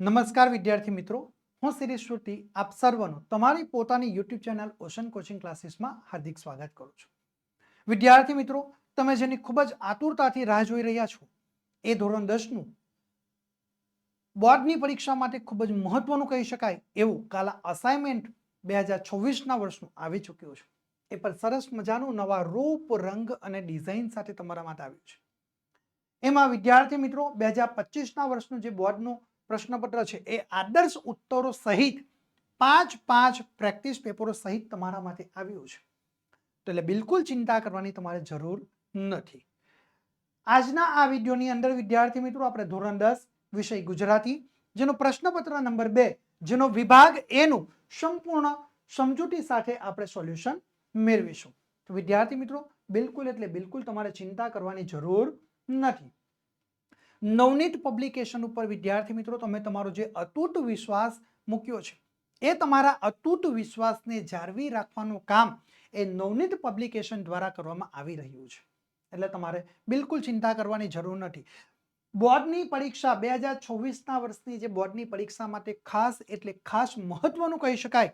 નમસ્કાર વિદ્યાર્થી મિત્રો, હું શ્રી શ્રુતિ આપ સર્વનું તમારી પોતાની યુટ્યુબ ચેનલ ઓશન કોચિંગ ક્લાસીસમાં હાર્દિક સ્વાગત કરું છું. વિદ્યાર્થી મિત્રો, તમે જેની ખૂબ જ આતુરતાથી રાહ જોઈ રહ્યા છો, એ ધોરણ દસનું બોર્ડની પરીક્ષા માટે ખૂબ જ મહત્વનું કહી શકાય એવું કાલા અસાઇનમેન્ટ બે હજાર છવ્વીસના વર્ષનું આવી ચૂક્યું છે. એ પર સરસ મજાનું નવા રૂપ, રંગ અને ડિઝાઇન સાથે તમારા માટે આવ્યું છે. એમાં વિદ્યાર્થી મિત્રો, બે હજાર પચીસના વર્ષનું જે બોર્ડનું પ્રશ્નપત્ર છે. એ આદર્શ ઉત્તરો સહિત પાંચ પાંચ પ્રેક્ટિસ પેપરો સહિત તમારા માટે આવ્યું છે. એટલે બિલકુલ ચિંતા કરવાની તમારે જરૂર નથી. આજના આ વિડીયોની અંદર વિદ્યાર્થી મિત્રો આપણે ધોરણ દસ વિષય ગુજરાતી, જેનો પ્રશ્નપત્ર નંબર બે, જેનો વિભાગ એનું સંપૂર્ણ સમજૂતી સાથે આપણે સોલ્યુશન મેળવીશું. તો વિદ્યાર્થી મિત્રો, બિલકુલ એટલે બિલકુલ તમારે ચિંતા કરવાની જરૂર નથી. નવનીત પબ્લિકેશન ઉપર, વિદ્યાર્થી મિત્રો, તમે તમારો જે અતૂટ વિશ્વાસ મૂક્યો છે, એ તમારા અતૂટ વિશ્વાસને જાળવી રાખવાનું કામ એ નવનીત પબ્લિકેશન દ્વારા કરવામાં આવી રહ્યું છે. એટલે તમારે બિલકુલ ચિંતા કરવાની જરૂર નથી. બોર્ડની પરીક્ષા બે હજાર છવ્વીસના વર્ષની જે બોર્ડની પરીક્ષા માટે ખાસ એટલે ખાસ મહત્વનું કહી શકાય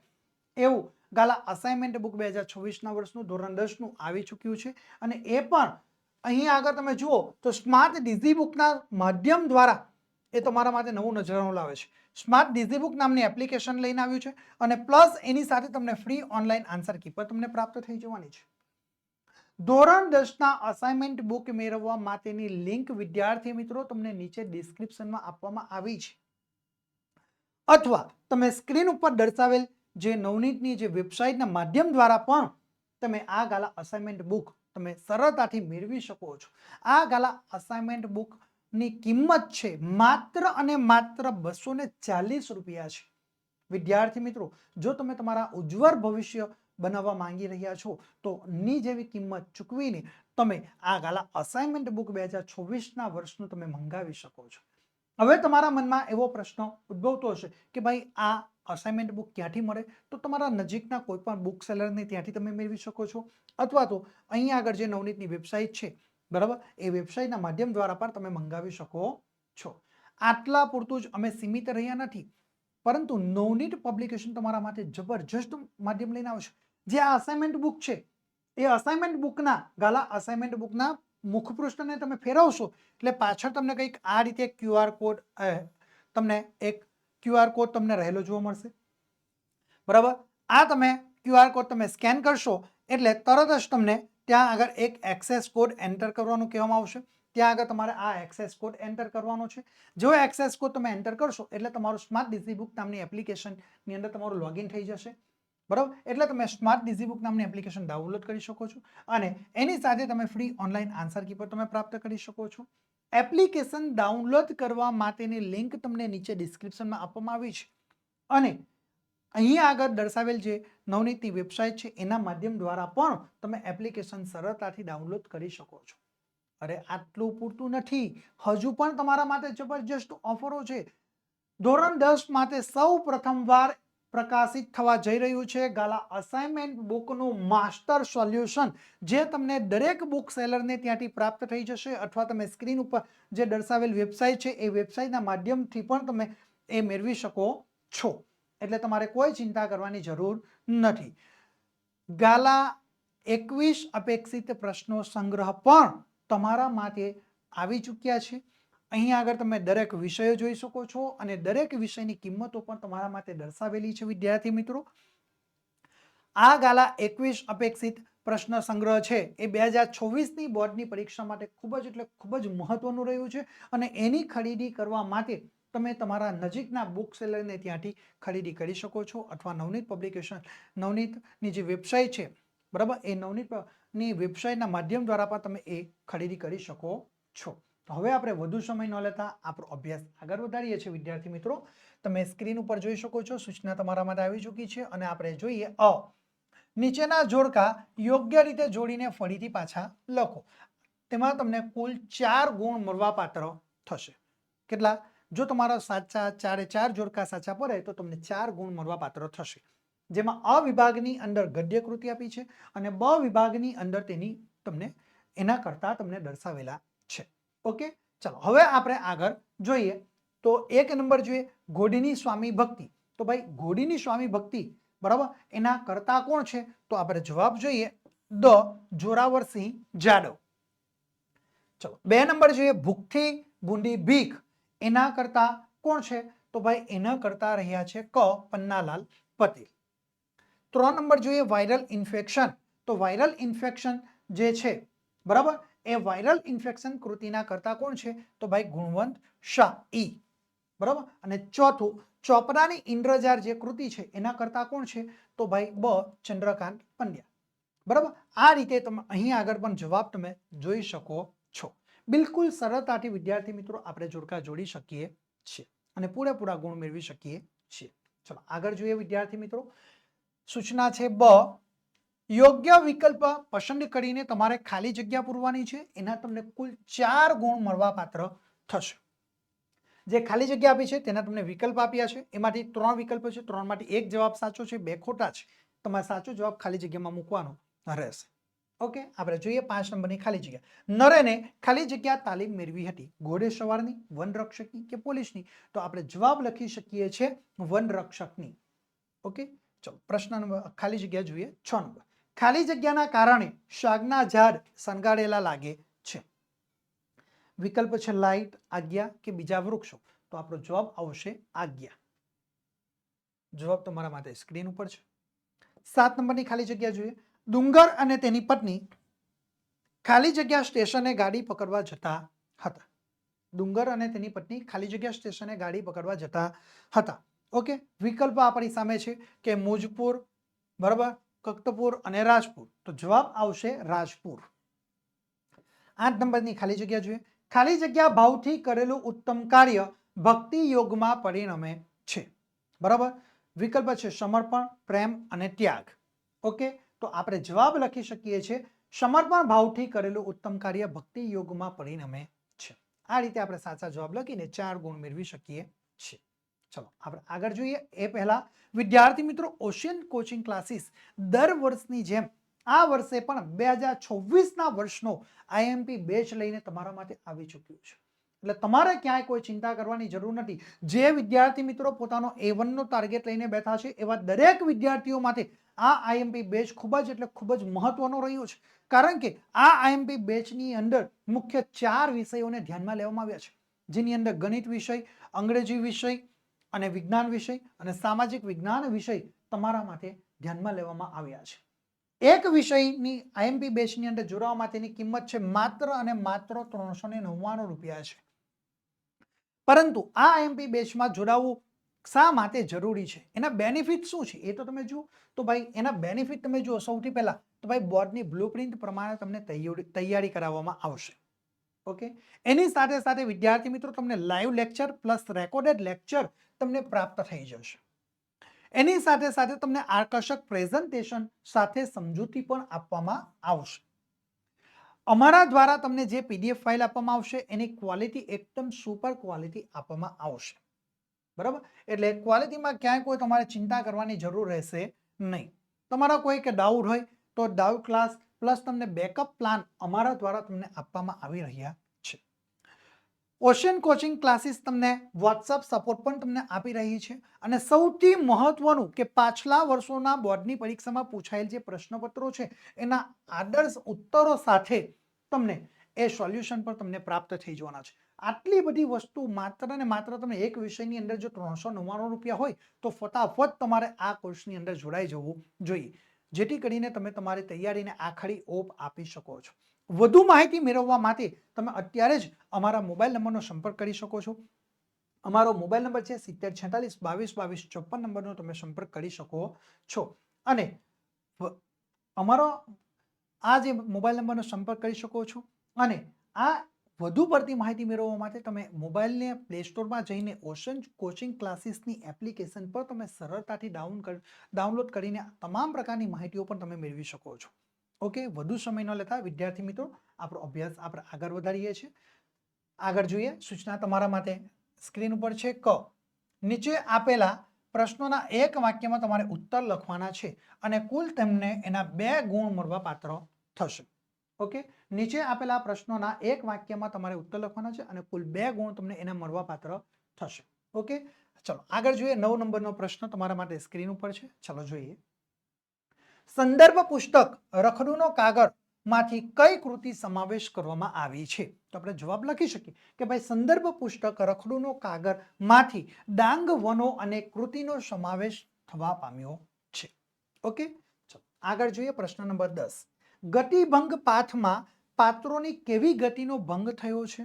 એવું ગાલા અસાઇનમેન્ટ બુક બે હજાર છવ્વીસના વર્ષનું ધોરણ દસનું આવી ચૂક્યું છે અને એ પણ અહીં આગળ તમે જુઓ તો સ્માર્ટ ડીઝી બુકના માધ્યમ દ્વારા એ તમારા માટે નવું નજરાણું લાવે છે. સ્માર્ટ ડીઝી બુક નામની એપ્લિકેશન લઈને આવ્યું છે અને પ્લસ એની સાથે તમને ફ્રી ઓનલાઈન આન્સર કીપર તમને પ્રાપ્ત થઈ જવાની છે. ધોરણ દસના અસાઇનમેન્ટ બુક મેળવવા માટેની લિંક વિદ્યાર્થી મિત્રો તમને નીચે ડિસ્ક્રિપ્શનમાં આપવામાં આવી છે. અથવા તમે સ્ક્રીન ઉપર દર્શાવેલ જે નવનીતની જે વેબસાઇટના માધ્યમ દ્વારા પણ તમે આ ગાલા અસાઇનમેન્ટ બુક તમે સરળતાથી મેળવી શકો છો. આ ગાલા અસાઇનમેન્ટ બુકની કિંમત છે માત્ર અને માત્ર બસો ને ચાલીસ રૂપિયા છે. વિદ્યાર્થી મિત્રો, જો તમે તમારા ઉજ્જવળ ભવિષ્ય બનાવવા માંગી રહ્યા છો, તો ની જેવી કિંમત ચૂકવીને તમે આ ગાલા અસાઇનમેન્ટ બુક બે હજાર છવ્વીસના વર્ષનું તમે મંગાવી શકો છો. હવે તમારા મનમાં એવો પ્રશ્ન ઉદ્ભવતો હશે કે ભાઈ આ અસાઇનમેન્ટ બુક ક્યાંથી મળે? તો તમારા નજીકના કોઈ પણ બુક સેલરને ત્યાંથી તમે મેળવી શકો છો. અથવા તો અહીં આગળ જે નવનીતની વેબસાઇટ છે, બરાબર? એ વેબસાઇટના માધ્યમ દ્વારા પણ તમે મંગાવી શકો છો. આટલા પૂરતું જ અમે સીમિત રહ્યા નથી. પરંતુ નવનીત પબ્લિકેશન તમારા માટે જબરજસ્ત માધ્યમ લઈને આવશે જે આ અસાઇનમેન્ટ બુક છે, એ અસાઇનમેન્ટ બુકના ગાલા અસાઇનમેન્ટ બુકના મુખપૃષ્ઠને તમે ફેરવશો, એટલે પાછળ તમને કંઈક આ રીતે ક્યુઆર કોડ તમને એક ક્યુઆર કોડ તમને રહેલો જોવા મળશે. બરાબર? આ તમે ક્યુઆર કોડ તમે સ્કેન કરશો, એટલે તરત જ તમને ત્યાં આગળ એક એક્સેસ કોડ એન્ટર કરવાનું કહેવામાં આવશે. ત્યાં આગળ તમારે આ એક્સેસ કોડ એન્ટર કરવાનો છે. જો એક્સેસ કોડ તમે એન્ટર કરશો, એટલે તમારું સ્માર્ટ ડિઝીબુક નામની એપ્લિકેશનની અંદર તમારું લોગિન થઈ જશે. બરાબર? એટલે તમે સ્માર્ટ ડિઝી બુક નામની એપ્લિકેશન ડાઉનલોડ કરી શકો છો. અને એની સાથે તમે ફ્રી ઓનલાઈન આન્સર કીપર તમે પ્રાપ્ત કરી શકો છો. એપ્લિકેશન ડાઉનલોડ કરવા માટેની લિંક તમને નીચે ડિસ્ક્રિપ્શનમાં આપવામાં આવી છે. અને અહીં આગળ દર્શાવેલ જે નવનીતિ વેબસાઇટ છે, એના માધ્યમ દ્વારા પણ તમે એપ્લિકેશન સરળતાથી ડાઉનલોડ કરી શકો છો. અરે, આટલું પૂરતું નથી. હજુ પણ તમારા માટે જબરજસ્ત ઓફરો છે. ધોરણ દસ માટે સૌ પ્રથમવાર પ્રકાશિત થવા જઈ રહ્યું છે. ગાલા અસાઇનમેન્ટ બુકનું માસ્ટર સોલ્યુશન જે તમને દરેક બુક સેલરને ત્યાંથી પ્રાપ્ત થઈ જશે અથવા તમે સ્ક્રીન ઉપર જે દર્શાવેલ વેબસાઇટ છે એ વેબસાઇટના માધ્યમથી પણ તમે એ મેળવી શકો છો. એટલે તમારે કોઈ ચિંતા કરવાની જરૂર નથી. ગાલા એકવીસ અપેક્ષિત પ્રશ્નો સંગ્રહ પણ તમારા માટે આવી ચૂક્યા છે. અહીં આગળ તમે દરેક વિષયો જોઈ શકો છો અને દરેક વિષયની કિંમતો પણ તમારા માટે દર્શાવેલી છે, વિદ્યાર્થી મિત્રો. આ ગાલા એકવીસ અપેક્ષિત પ્રશ્ન સંગ્રહ છે. એ બે હજાર છવ્વીસની બોર્ડની પરીક્ષા માટે ખૂબ જ એટલે ખૂબ જ મહત્વનું રહ્યું છે અને એની ખરીદી કરવા માટે તમે તમારા નજીકના બુક સેલરને ત્યાંથી ખરીદી કરી શકો છો અથવા નવનીત પબ્લિકેશન, નવનીતની જે વેબસાઇટ છે, બરાબર? એ નવનીતની વેબસાઇટના માધ્યમ દ્વારા પણ તમે એ ખરીદી કરી શકો છો. તો હવે આપણે વધુ સમય ન લેતા આપણો અભ્યાસ આગળ વધારીએ છીએ. વિદ્યાર્થી મિત્રો, તમે સ્ક્રીન ઉપર જોઈ શકો છો, સૂચના તમારા માટે આવી ચૂકી છે અને આપણે જોઈએ અ. નીચેના જોડકા યોગ્ય રીતે જોડીને ફરીથી પાછા લખો. તેમાં તમને કુલ ચાર ગુણ મળવાપાત્ર થશે. કેટલા? જો તમારા સાચા ચારે ચાર જોડકા સાચા પડે, તો તમને ચાર ગુણ મળવાપાત્ર થશે. જેમાં અ વિભાગની અંદર ગદ્ય કૃતિ આપી છે અને બ વિભાગની અંદર તેની તમને એના કરતા તમને દર્શાવેલા ઓકે? ચલો, હવે આપણે આગળ જોઈએ. તો એક નંબર જોઈએ ઘોડીની સ્વામી ભક્તિ. તો ભાઈ ઘોડીની સ્વામી ભક્તિ, બરાબર? એના કરતા કોણ છે? તો આપણે જવાબ જોઈએ, દ જોરાવરસિંહ જાડવ ચલો, બે નંબર જોઈએ, ભૂખથી બુંદી ભીખ. એના કરતા કોણ છે? તો ભાઈ, એના કરતા રહ્યા છે ક પન્નાલાલ પટેલ. ત્રણ નંબર જોઈએ, વાયરલ ઇન્ફેક્શન. તો વાયરલ ઇન્ફેક્શન જે છે, બરાબર? એ વાયરલ ઇન્ફેક્શન કૃતિના કરતા કોણ છે? તો ભાઈ ગુણવંત શાહ, ઈ. બરાબર? અને ચોથું ચોપડાની ઇન્દ્રજાર જે કૃતિ છે, એના કરતા કોણ છે? તો ભાઈ બ. ચંદ્રકાંત પંડ્યા. બરાબર? આ રીતે તમે અહીં આગળ પણ જવાબ તમે જોઈ શકો છો. બિલકુલ સરળતાથી વિદ્યાર્થી મિત્રો આપણે જોડકા જોડી શકીએ છીએ અને પૂરેપૂરા ગુણ મેળવી શકીએ છીએ. ચલો, આગળ જોઈએ વિદ્યાર્થી મિત્રો. સૂચના છે બ. યોગ્ય વિકલ્પ પસંદ કરીને તમારે ખાલી જગ્યા પૂરવાની છે. એના તમને કુલ ચાર ગુણ મળવાપાત્ર થશે. જે ખાલી જગ્યા આપી છે, તેના તમને વિકલ્પ આપ્યા છે. એમાંથી ત્રણ વિકલ્પ છે. ત્રણમાંથી એક જવાબ સાચો છે, બે ખોટા છે. તમારે સાચો જવાબ ખાલી જગ્યામાં મૂકવાનો રહેશે. ઓકે? આપણે જોઈએ પાંચ નંબરની ખાલી જગ્યા. નરેને ખાલી જગ્યા તાલીમ મેળવી હતી. ઘોડે સવારની વનરક્ષકની કે પોલીસની? તો આપણે જવાબ લખી શકીએ છીએ વનરક્ષકની ઓકે? ચલો, પ્રશ્ન નંબર, ખાલી જગ્યા જોઈએ. છ નંબર. ખાલી જગ્યાના કારણે શાકના ઝાડ શણગારેલા લાગે છે. વિકલ્પ છે લાઇટ, આજ્ઞા કે બીજા વૃક્ષો. તો આપણો જવાબ આવશે આજ્ઞા. જવાબ તમારા માટે સ્ક્રીન ઉપર છે. સાત નંબરની ખાલી જગ્યા જોઈએ. ડુંગર અને તેની પત્ની ખાલી જગ્યા સ્ટેશને ગાડી પકડવા જતા હતા. ડુંગર અને તેની પત્ની ખાલી જગ્યા સ્ટેશને ગાડી પકડવા જતા હતા. ઓકે? વિકલ્પ આપણી સામે છે કે મુજપુર, બરાબર? કક્તપુર અને રાજપુર. તો જવાબ આવશે રાજપુર. આઠ નંબરની ખાલી જગ્યા જોઈએ. ખાલી જગ્યા ભાવથી કરેલું ઉત્તમ કાર્ય ભક્તિ યોગમાં પરિણમે છે. બરાબર? વિકલ્પ છે સમર્પણ, પ્રેમ અને ત્યાગ. ઓકે? તો આપણે જવાબ લખી શકીએ છીએ, સમર્પણ ભાવથી કરેલું ઉત્તમ કાર્ય ભક્તિ યોગમાં પરિણમે છે. આ રીતે આપણે સાચા જવાબ લખીને ચાર ગુણ મેળવી શકીએ છીએ. ચલો, આપણે આગળ જોઈએ. એ પહેલા, વિદ્યાર્થી મિત્રો, ઓશિયન કોચિંગ ક્લાસીસ દર વર્ષની જેમ, આ વર્ષે પણ બે હજાર છવ્વીસના વર્ષનો આઈએમપી બેચ લઈને તમારા માટે આવી ચૂક્યું છે. એટલે તમારે ક્યાંય કોઈ ચિંતા કરવાની જરૂર નથી. જે વિદ્યાર્થી મિત્રો પોતાનો એ વનનો ટાર્ગેટ લઈને બેઠા છે, એવા દરેક વિદ્યાર્થીઓ માટે આ આઈએમપી બેચ ખૂબ જ એટલે ખૂબ જ મહત્વનો રહ્યો છે. કારણ કે આ આઈએમપી બેચની અંદર મુખ્ય ચાર વિષયોને ધ્યાનમાં લેવામાં આવ્યા છે. જેની અંદર ગણિત વિષય, અંગ્રેજી વિષય અને વિજ્ઞાન વિષય અને સામાજિક વિજ્ઞાન વિષય તમારા માટે ધ્યાનમાં લેવામાં આવ્યા છે. એક વિષયની આઈએમપી બેચની અંદર જોડાવા માટેની કિંમત છે માત્ર અને માત્ર ત્રણસો ને નવ્વાણું રૂપિયા છે. પરંતુ આ આઈએમપી બેચમાં જોડાવવું શા માટે જરૂરી છે? એના બેનિફિટ શું છે? એ તો તમે જુઓ. તો ભાઈ, એના બેનિફિટ તમે જુઓ સૌથી પહેલા, તો ભાઈ, બોર્ડની બ્લુપ્રિન્ટ પ્રમાણે તમને તૈયારી કરાવવામાં આવશે. ઓકે? એની સાથે સાથે વિદ્યાર્થી મિત્રો, તમને live lecture plus recorded lecture તમને પ્રાપ્ત થઈ જશે. એની સાથે સાથે તમને આકર્ષક પ્રેઝન્ટેશન સાથે સમજૂતી પણ આપવામાં આવશે. અમારા દ્વારા તમને જે પીડીએફ ફાઇલ આપવામાં આવશે, એની ક્વોલિટી એકદમ સુપર ક્વોલિટી આપવામાં આવશે. બરાબર? એટલે ક્વોલિટીમાં ક્યાંય કોઈ તમારે ચિંતા કરવાની જરૂર રહેશે નહીં. તમારા કોઈ કે ડાઉટ હોય તો ડાઉટ ક્લાસ પ્લસ તમને બેકઅપ પ્લાન અમારા દ્વારા તમને આપવામાં આવી રહ્યા ઓશિયન કોચિંગ ક્લાસીસ તમને વોટ્સઅપ સપોર્ટ પણ તમને આપી રહી છે અને સૌથી મહત્વનું કે પાછલા વર્ષોના બોર્ડની પરીક્ષામાં પૂછાયેલ જે પ્રશ્નપત્રો છે, એના આદર્શ ઉત્તરો સાથે તમને એ સોલ્યુશન પણ તમને પ્રાપ્ત થઈ જવાના છે. આટલી બધી વસ્તુ માત્ર ને માત્ર તમે એક વિષયની અંદર જો ત્રણસો નવ્વાણું રૂપિયા હોય, તો ફટાફટ તમારે આ કોર્સની અંદર જોડાઈ જવું જોઈએ. જેથી કરીને તમે તમારી તૈયારીને આખરી ઓપ આપી શકો છો. વધુ માહિતી મેળવવા માટે તમે અત્યારે જ અમારા મોબાઈલ નંબરનો સંપર્ક કરી શકો છો. અમારો મોબાઈલ નંબર છે સિત્તેર છેતાલીસ બાવીસ બાવીસ ચોપન નંબરનો તમે સંપર્ક કરી શકો છો. અને અમારો આ જે મોબાઈલ નંબરનો સંપર્ક કરી શકો છો. અને આ વધુ પડતી માહિતી મેળવવા માટે તમે મોબાઈલને પ્લે સ્ટોરમાં જઈને ઓશન કોચિંગ ક્લાસીસની એપ્લિકેશન પર તમે સરળતાથી ડાઉન ડાઉનલોડ કરીને તમામ પ્રકારની માહિતીઓ પણ તમે મેળવી શકો છો. ઓકે, વધુ સમય ન લેતા વિદ્યાર્થી મિત્રો, આપણો અભ્યાસ આપણે આગળ વધારીએ છીએ. આગળ જોઈએ, સૂચના તમારા માટે. સ્ક્રીન ઉપર છે ક. નીચે આપેલા પ્રશ્નોના એક વાક્યમાં તમારે ઉત્તર લખવાના છે અને કુલ તેમને એના બે ગુણ મળવા પાત્ર થશે. ઓકે, નીચે આપેલા પ્રશ્નોના એક વાક્યમાં તમારે ઉત્તર લખવાના છે અને કુલ બે ગુણ તમને એના મળવા પાત્ર થશે. ઓકે, ચલો આગળ જોઈએ, નવ નંબરનો પ્રશ્ન તમારા માટે સ્ક્રીન ઉપર છે. ચલો જોઈએ. સંદર્ભ પુસ્તક રખડુનો કાગળમાંથી કઈ કૃતિ સમાવેશ કરવામાં આવી છે? તો આપણે જવાબ લખી શકીએ કે ભાઈ સંદર્ભ પુસ્તક રખડુનો કાગળમાંથી ડાંગ વનો અને કૃતિનો સમાવેશ થવા પામ્યો છે. ઓકે? ચલો, આગળ જોઈએ પ્રશ્ન નંબર દસ. ગતિભંગ પાઠમાં પાત્રોની કેવી ગતિનો ભંગ થયો છે?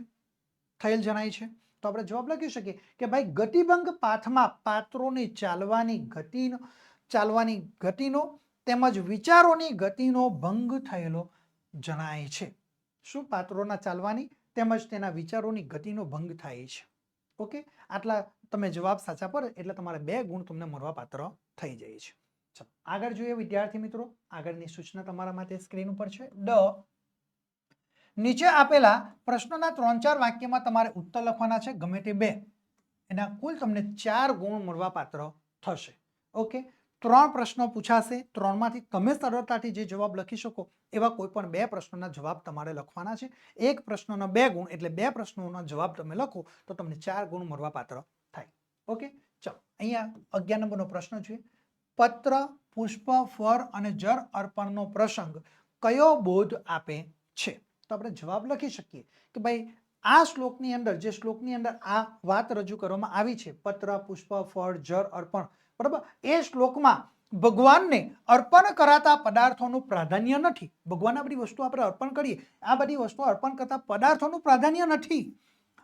થયેલ જણાય છે. તો આપણે જવાબ લખી શકીએ કે ભાઈ ગતિભંગ પાઠમાં પાત્રોની ચાલવાની ગતિનો ચાલવાની ગતિનો તેમજ વિચારોની ગતિનો ભંગ થયેલો જણાય છે. શું પાત્રોના ચાલવાની તેમજ તેના વિચારોની ગતિનો ભંગ થાય છે? ઓકે? આટલા તમે જવાબ સાચા પર, એટલે તમારે બે ગુણ તમને મળવા પાત્ર થઈ જાય છે. ચલો, આગળ જોઈએ વિદ્યાર્થી મિત્રો. આગળની સૂચના તમારા માટે સ્ક્રીન ઉપર છે. ડ. નીચે આપેલા પ્રશ્નોના ત્રણ ચાર વાક્યમાં તમારે ઉત્તર લખવાના છે. ગમે તે બે. એના કુલ તમને ચાર ગુણ મળવા પાત્ર થશે. ઓકે? ત્રણ પ્રશ્નો પૂછાશે. ત્રણમાંથી તમે સરળતાથી જે જવાબ લખી શકો, એવા કોઈ પણ બે પ્રશ્નોના જવાબ તમારે લખવાના છે. એક પ્રશ્નોના બે ગુણ એટલે બે પ્રશ્નોના જવાબ તમે લખો, તો તમને ચાર ગુણ મળવાપાત્ર થાય. ઓકે? ચલો, અહીંયા અગિયાર નંબરનો પ્રશ્ન છે. પત્ર, પુષ્પ, ફળ અને જળ અર્પણનો પ્રસંગ કયો બોધ આપે છે? તો આપણે જવાબ લખી શકીએ કે ભાઈ, આ શ્લોકની અંદર, જે શ્લોકની અંદર આ વાત રજૂ કરવામાં આવી છે, પત્ર, પુષ્પ, ફળ, જળ અર્પણ બરાબર? એ શ્લોકમાં ભગવાનને અર્પણ કરાતા પદાર્થોનું પ્રાધાન્ય નથી. ભગવાન આ બધી વસ્તુ આપણે અર્પણ કરીએ. આ બધી વસ્તુ અર્પણ કરતા પદાર્થોનું પ્રાધાન્ય નથી.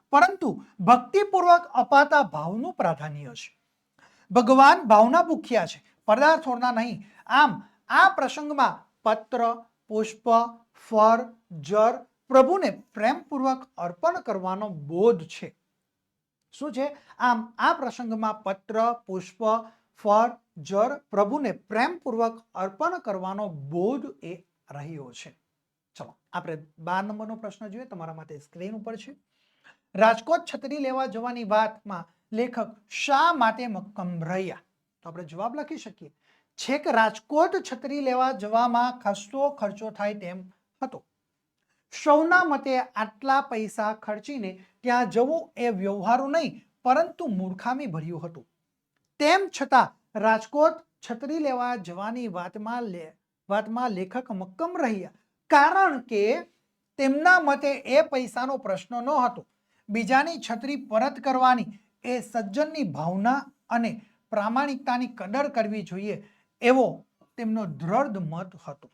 પરંતુ ભક્તિપૂર્વક અપાતા ભાવનું પ્રાધાન્ય છે. ભગવાન ભાવના ભૂખ્યા છે. પદાર્થોના નહીં. આમ, આ પ્રસંગમાં પત્ર, પુષ્પ, ફળ જર પ્રભુને પ્રેમપૂર્વક અર્પણ કરવાનો બોધ છે. શું છે? આમ, આ પ્રસંગમાં પત્ર, પુષ્પ ફળ જર પ્રભુને પ્રેમપૂર્વક અર્પણ કરવાનો બોધ એ રહ્યો છે. ચલો, આપણે બાર નંબરનો પ્રશ્ન જોઈએ. તમારા માટે સ્ક્રીન ઉપર છે. રાજકોટ છત્રી લેવા જવાની વાતમાં લેખક શા માટે મક્કમ રહ્યા? તો આપણે જવાબ લખી શકીએ. છેક રાજકોટ છત્રી લેવા જવામાં ખાસો ખર્ચો થાય તેમ હતો. સૌના મતે આટલા પૈસા ખર્ચીને ત્યાં જવું એ વ્યવહારો નહીં, પરંતુ મૂર્ખામી ભર્યું હતું. તેમ છતાં રાજકોટ છત્રી લેવા જવાની વાતમાં લે, વાતમાં લેખક મક્કમ રહ્યા. કારણ કે તેમના મતે એ પૈસાનો પ્રશ્ન ન હતો બીજાની છત્રી પરત કરવાની એ સજ્જનની ભાવના અને પ્રામાણિકતાની કદર કરવી જોઈએ એવો તેમનો દ્રઢ મત હતો.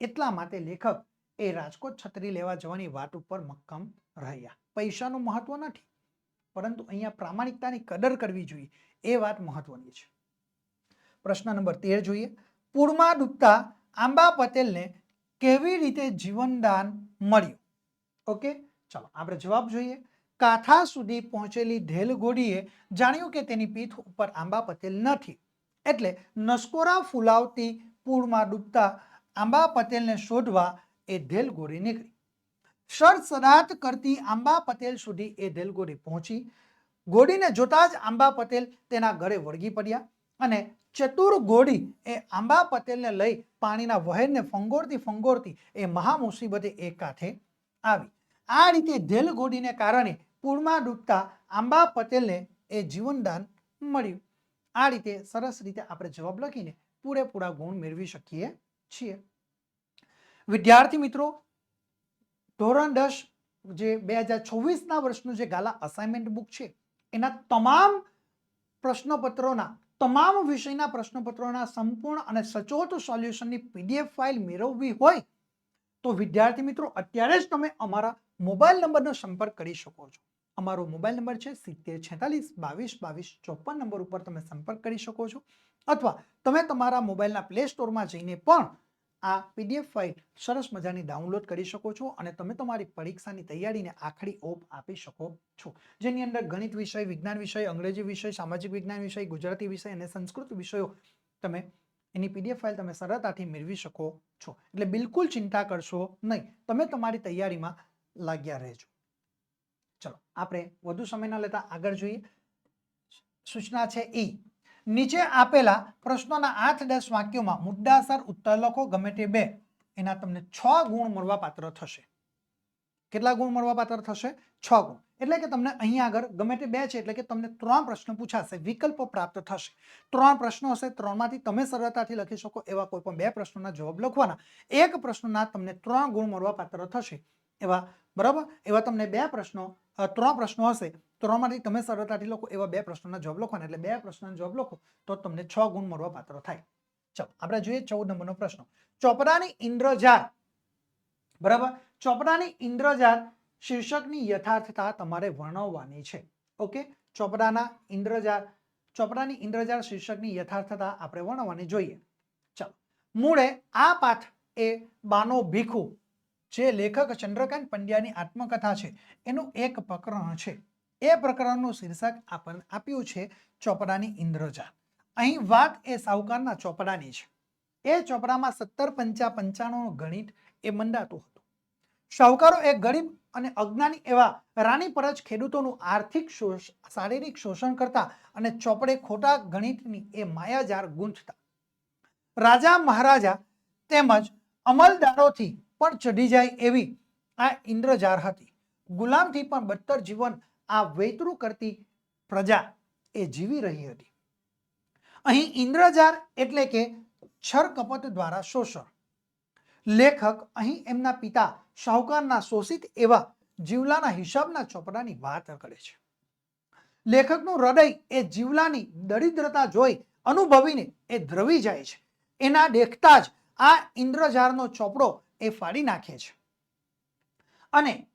એટલા માટે લેખક એ રાજકોટ છત્રી લેવા જવાની વાત ઉપર મક્કમ રહ્યા. પૈસાનું મહત્વ નથી. પરંતુ અહીંયા પ્રામાણિકતાની કદર કરવી જોઈએ. એ વાત મહત્વની છે. પ્રશ્ન નંબર તેર જોઈએ. પૂરમાં ડૂબતા આંબા પટેલને કેવી રીતે જીવનદાન મળ્યું? ઓકે, ચાલો આપણે જવાબ જોઈએ. કાથા સુધી પહોંચેલી ઢેલ જાણ્યું કે તેની પીઠ ઉપર આંબા પટેલ નથી. એટલે નસકોરા ફૂલાવતી પૂરમાં ડૂબતા આંબા પટેલને શોધવા એ ઢેલ ઘોડી નીકળી સરસરાટ કરતી આંબા પટેલ સુધી એ ઢેલગોડી પહોંચી. ઘોડીને જોતા જ આંબા પટેલ તેના ઘરે વળગી પડ્યા અને ચતુર ઘોડી એ આંબા પટેલને લઈ પાણીના વહેરને ફંગોરતી ફંગોરતી એ મહા મુસીબતે એકાથે આવી. આ રીતે ધેલ ઘોડીને કારણે પૂરમાં ડૂબતા આંબા પટેલને એ જીવનદાન મળ્યું. આ રીતે સરસ રીતે આપણે જવાબ લખીને પૂરેપૂરા ગુણ મેળવી શકીએ છીએ. વિદ્યાર્થી મિત્રો, ધોરણ દસ જે બે હજાર છવ્વીસના વર્ષનું જે ગાલા અસાઇનમેન્ટ બુક છે એના તમામ પ્રશ્નપત્રોના, તમામ વિષયના પ્રશ્નપત્રોના સંપૂર્ણ અને સચોટ સોલ્યુશનની પીડીએફ ફાઇલ મેળવવી હોય તો વિદ્યાર્થી મિત્રો, અત્યારે જ તમે અમારા મોબાઈલ નંબરનો સંપર્ક કરી શકો છો. અમારો મોબાઈલ નંબર છે સિત્તેર છેતાલીસ બાવીસ બાવીસ ચોપન નંબર ઉપર તમે સંપર્ક કરી શકો છો. અથવા તમે તમારા મોબાઈલના પ્લે સ્ટોરમાં જઈને પણ આ પીડીએફ ફાઇલ સરસ મજાની ડાઉનલોડ કરી શકો છો અને તમે તમારી પરીક્ષાની તૈયારીને આખરી ઓપ આપી શકો છો. જેની અંદર ગણિત વિષય, વિજ્ઞાન વિષય, અંગ્રેજી વિષય, સામાજિક વિજ્ઞાન વિષય, ગુજરાતી વિષય અને સંસ્કૃત વિષયો તમે એની પીડીએફ ફાઇલ તમે સરળતાથી મેળવી શકો છો. એટલે બિલકુલ ચિંતા કરશો નહીં. તમે તમારી તૈયારીમાં લાગ્યા રહેજો. ચલો, આપણે વધુ સમય ન લેતા આગળ જોઈએ. સૂચના છે ઈ. નીચે આપેલા પ્રશ્નોના આઠ દસ વાક્યોમાં મુદ્દાસર ઉત્તર લખો, ગમે તે બે. એના તમને છ ગુણ મળવાપાત્ર થશે. કેટલા ગુણ મળવા પાત્ર થશે? છ ગુણ. એટલે કે તમને અહીં આગળ ગમે તે બે છે, એટલે કે તમને ત્રણ પ્રશ્નો પૂછાશે. વિકલ્પો પ્રાપ્ત થશે. ત્રણ પ્રશ્નો હશે, ત્રણમાંથી તમે સરળતાથી લખી શકો એવા કોઈ પણ બે પ્રશ્નોના જવાબ લખવાના. એક પ્રશ્નના તમને ત્રણ ગુણ મળવા પાત્ર થશે એવા બરાબર? એવા તમને બે પ્રશ્નો ત્રણ પ્રશ્નો હશે. ત્રણમાંથી તમે સરળતાથી લખો. એવા બે પ્રશ્નોના જવાબ લખવાના એટલે બે પ્રશ્નોના જવાબ લખો, તો તમને છ ગુણ મળવા પાત્ર થાય. ચાલો, આપણે જોઈએ ચૌદ નંબરનો પ્રશ્ન. ચોપડાની ઇન્દ્રજાર બરાબર? ચોપડાની ઇન્દ્રજાર શીર્ષકની યથાર્થતા તમારે વર્ણવવાની છે. ઓકે? ચોપડાના ઇન્દ્રજાર ચોપડાની ઇન્દ્રજાળ શીર્ષકની યથાર્થતા આપણે વર્ણવવાની જોઈએ. ચાલો, મૂળે આ પાઠ એ બાનો ભીખુ જે લેખક ચંદ્રકાંત પંડ્યાની આત્મકથા છે, એનું એક પ્રકરણ છે. એ પ્રકરણનું શીર્ષક આપણને આપ્યું છે ચોપડાની ઇન્દ્રજા. અહીં વાત એ સાહુકારના ચોપડાની છે. એ ચોપડામાં સત્તર પંચા પંચાણું ગણિત એ મંડાતું હતું. શાહુકારો એક ગરીબ અને અજ્ઞાની એવા રાણી પરજ ખેડૂતોનું આર્થિક શારીરિક શોષણ કરતા અને ચોપડે ખોટા ગણિતની એ માયાજાર ગૂંથતા. રાજા મહારાજા તેમજ અમલદારોથી પણ ચઢી જાય એવી આ ઇન્દ્રજાર હતી. ગુલામથી પણ બદતર જીવન આ વૈતરું કરતી પ્રજા એ જીવી રહી હતી. અહીં ઇન્દ્રજાર એટલે કે છરકપટ દ્વારા શોષણ. લેખક અહીં એમના પિતા શાહુકારના શોષિત એવા જીવલાના હિસાબના ચોપડાની વાત કરે છે. લેખકનું હૃદય એ જીવલાની દરિદ્રતા જોઈ અનુભવીને એ દ્રવી જાય છે. એના દેખતા જ આ ઇન્દ્રજારનો ચોપડો એ ફાડી નાખે છે. અને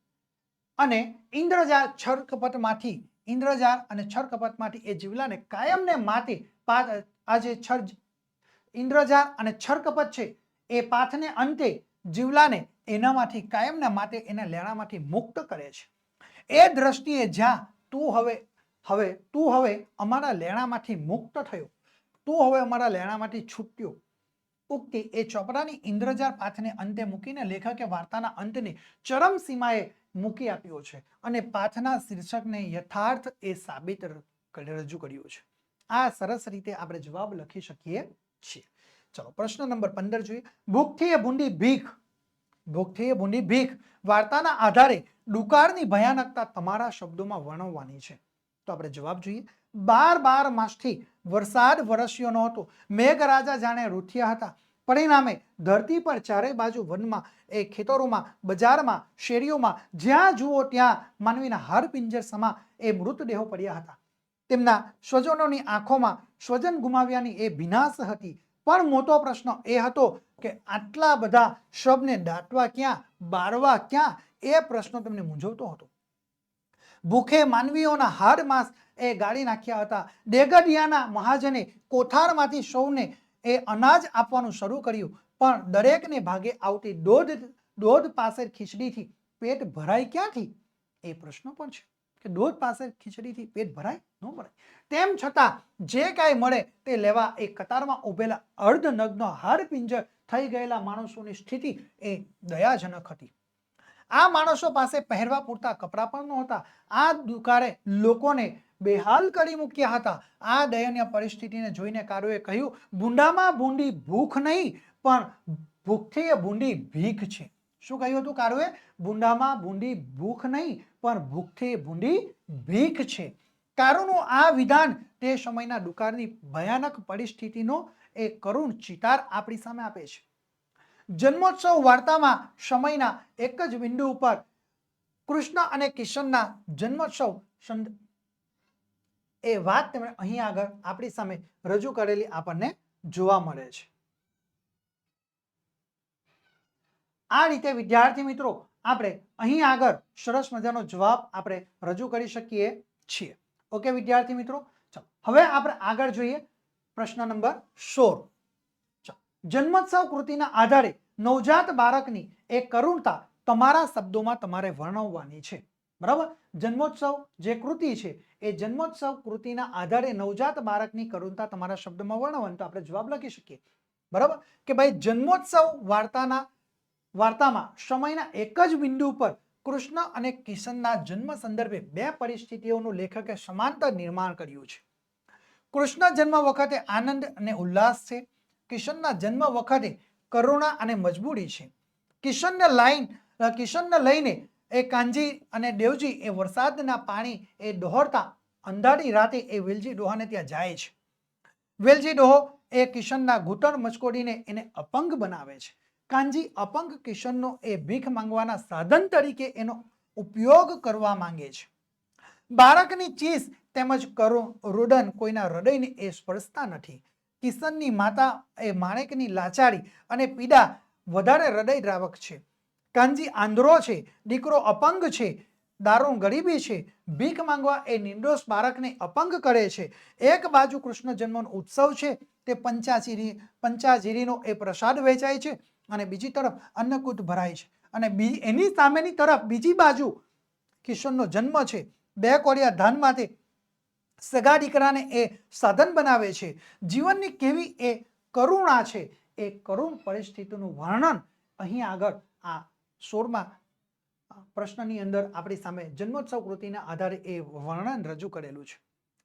અને ઇન્દ્રજાર છરકપટમાંથી ઇન્દ્રજાર અને છર કપટમાંથી એ જીવલાને કાયમને માટે પા- આ જે છર ઇન્દ્રજાર અને છર કપટ છે, એ પાથને અંતે જીવલાને એનામાંથી કાયમના માટે એના લેણામાંથી મુક્ત કરે છે. એ દ્રષ્ટિએ જ્યાં તું હવે હવે, તું હવે અમારા લેણામાંથી મુક્ત થયો. તું હવે અમારા લેણામાંથી છૂટ્યો. ઉક્તિ એ ચોપડાની ઇન્દ્રજાર પાથને અંતે મૂકીને લેખકે વાર્તાના અંતને ચરમ સીમાએ મૂકી આપ્યો છે અને પાથના શીર્ષકને યથાર્થ એ સાબિત રજૂ કર્યું છે. આ સરસ રીતે આપણે જવાબ લખી શકીએ છીએ. ચલો, પ્રશ્ન નંબર પંદર જોઈએ. ભૂખથી એ ભૂંડી ભીખ ભૂખથી એ ભૂંડી ભીખ વાર્તાના આધારે દુકાળની ભયાનકતા તમારા શબ્દોમાં વર્ણવવાની છે. તો આપણે જવાબ જોઈએ. બાર બાર માસથી વરસાદ વરસ્યો હતો મેઘરાજા જાણે રૂઠ્યા હતા. પરિણામે ધરતી પર ચારે બાજુ વનમાં, એ ખેતરોમાં, બજારમાં, શેરીઓમાં, જ્યાં જુઓ ત્યાં માનવીના હાડપિંજર સમા એ મૃતદેહો પડ્યા હતા. તેમના સ્વજનોની આંખોમાં સ્વજન ગુમાવ્યાની એ ભીનાશ હતી. પણ મોટો પ્રશ્ન એ હતો કે આટલા બધા શબને દાટવા ક્યાં, બારવા ક્યાં, એ પ્રશ્ન તેમને મૂંઝવતો હતો. ભૂખે માનવીઓના હાડ માંસ એ ગાળી નાખ્યા હતા. દેગડિયાના મહાજને કોઠારમાંથી સૌને એ અનાજ આપવાનું શરૂ કર્યું, પણ દરેકને ભાગે આવતી દોઢ દોઢ પાસેર ખીચડીથી પેટ ભરાય ક્યાંથી? એ પ્રશ્ન પણ છે કે દોઢ પાસેર ખીચડીથી પેટ ભરાય ન ભરાય તેમ છતાં જે કાંઈ મળે તે લેવા એ કતારમાં ઊભેલા અર્ધનગ્ન હાડપિંજર થઈ ગયેલા માણસોની સ્થિતિ એ દયાજનક હતી. આ માણસો પાસે પહેરવા પૂરતા કપડાં પણ નહોતા. આ દુકાળે લોકોને બેહાલ કરી મૂક્યા હતા. આ દયનીય પરિસ્થિતિને જોઈને કારુએ કહ્યું, ભૂંડામાં ભૂંડી ભૂખ નહીં, પણ ભૂખથી એ ભૂંડી ભીખ છે. શું કહ્યું હતું કારુએ? ભૂંડામાં ભૂંડી ભૂખ નહીં, પણ ભૂખથી ભૂંડી ભીખ છે. કારુનું આ વિધાન તે સમયના દુકાળની ભયાનક પરિસ્થિતિનો એ કરુણ ચિતાર આપણી સામે આપે છે. જન્મોત્સવ વાર્તામાં સમયના એક જ બિંદુ ઉપર કૃષ્ણ અને કિશનના જન્મોત્સવ એ વાત તેમણે અહીં આગળ આપણી સામે રજૂ કરેલી આપણને જોવા મળે છે. આ રીતે વિદ્યાર્થી મિત્રો, આપણે અહીં આગળ સરસ મજાનો જવાબ આપણે રજૂ કરી શકીએ છીએ. ઓકે વિદ્યાર્થી મિત્રો હવે આપણે આગળ જોઈએ પ્રશ્ન નંબર સોળ. જન્મોત્સવ કૃતિના આધારે નવજાત બાળકની એ કરુણતા તમારા શબ્દોમાં તમારે વર્ણવવાની છે. બરાબર? જન્મોત્સવ જે કૃતિ છે, એ જન્મોત્સવ કૃતિના આધારે નવજાત બાળકની કરુણતા તમારા શબ્દમાં વર્ણવવાની તો આપણે જવાબ લખી શકીએ. બરાબર? કે ભાઈ જન્મોત્સવ વાર્તાના, વાર્તામાં સમયના એક જ બિંદુ પર કૃષ્ણ અને કિશનના જન્મ સંદર્ભે બે પરિસ્થિતિઓનું લેખકે સમાંતર નિર્માણ કર્યું છે. કૃષ્ણ જન્મ વખતે આનંદ અને ઉલ્લાસ છે. કિશનના જન્મ વખતે કરુણા અને મજબૂરી છે. કિશનને લાઈન કિશનને લઈને એ કાનજી અને દેવજી એ વરસાદના પાણી એ ડહોળતા અંધારી રાતે એ વેલજી ડોહાને ત્યાં જાય છે. વેલજી ડોહો એ કિશનના ઘૂંટણ મચકોડીને એને અપંગ બનાવે છે. કાનજી અપંગ કિશનનો એ ભીખ માંગવાના સાધન તરીકે એનો ઉપયોગ કરવા માંગે છે. બાળકની ચીસ તેમજ કરુણ રુદન કોઈના હૃદયને એ સ્પર્શતા નથી. કિશનની માતા એ માણેકની લાચારી અને પીડા વધારે હૃદયદ્રાવક છે. કાનજી આંધળો છે, દીકરો અપંગ છે, દારૂણ ગરીબી છે, ભીખ માંગવા એ નિર્દોષ બાળકને અપંગ કરે છે. એક બાજુ કૃષ્ણ જન્મનો ઉત્સવ છે, તે પંચાજીરી પંચાજીરીનો એ પ્રસાદ વેચાય છે અને બીજી તરફ અન્નકૂટ ભરાય છે. અને એની સામેની તરફ બીજી બાજુ કિશનનો જન્મ છે. બે કોડિયા ધાન માટે સગા દીકરાને એ સાધન બનાવે છે. જીવનની કેવી એ કરુણા છે, એ કરુણ પરિસ્થિતિનું વર્ણન અહીં આગળ આ સોળમાં પ્રશ્નની અંદર આપણી સામે જન્મોત્સવ કૃતિના આધારે એ વર્ણન રજૂ કરેલું છે.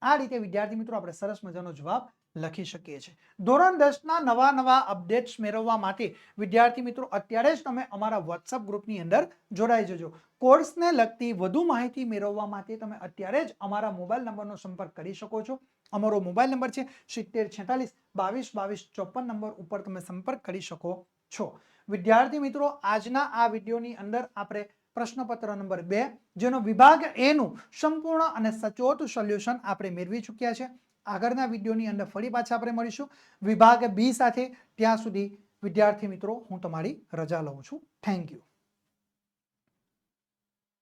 આ રીતે વિદ્યાર્થી મિત્રો, આપણે સરસ મજાનો જવાબ લખી શકીએ છીએ. ધોરણ દસના નવા નવા અપડેટ્સ મેળવવા માટે વિદ્યાર્થી મિત્રો, અત્યારે જ તમે અમારા વોટ્સઅપ ગ્રુપની અંદર જોડાઈ જજો. કોર્સને લગતી વધુ માહિતી મેળવવા માટે તમે અત્યારે જ અમારા મોબાઈલ નંબરનો સંપર્ક કરી શકો છો. અમારો મોબાઈલ નંબર છે સિત્તેર છેતાલીસ બાવીસ બાવીસ ચોપન નંબર ઉપર તમે સંપર્ક કરી શકો છો. વિદ્યાર્થી મિત્રો, આજના આ વિડીયોની અંદર આપણે પ્રશ્નપત્ર નંબર બે, જેનો વિભાગ એનું સંપૂર્ણ અને સચોટ સોલ્યુશન આપણે મેળવી ચૂક્યા છે. આગળના વિડીયોની અંદર ફરી પાછા આપણે મળીશું. વિભાગ બી સાથે ત્યાં સુધી વિદ્યાર્થી મિત્રો, હું તમારી રજા લઉં છું. Thank you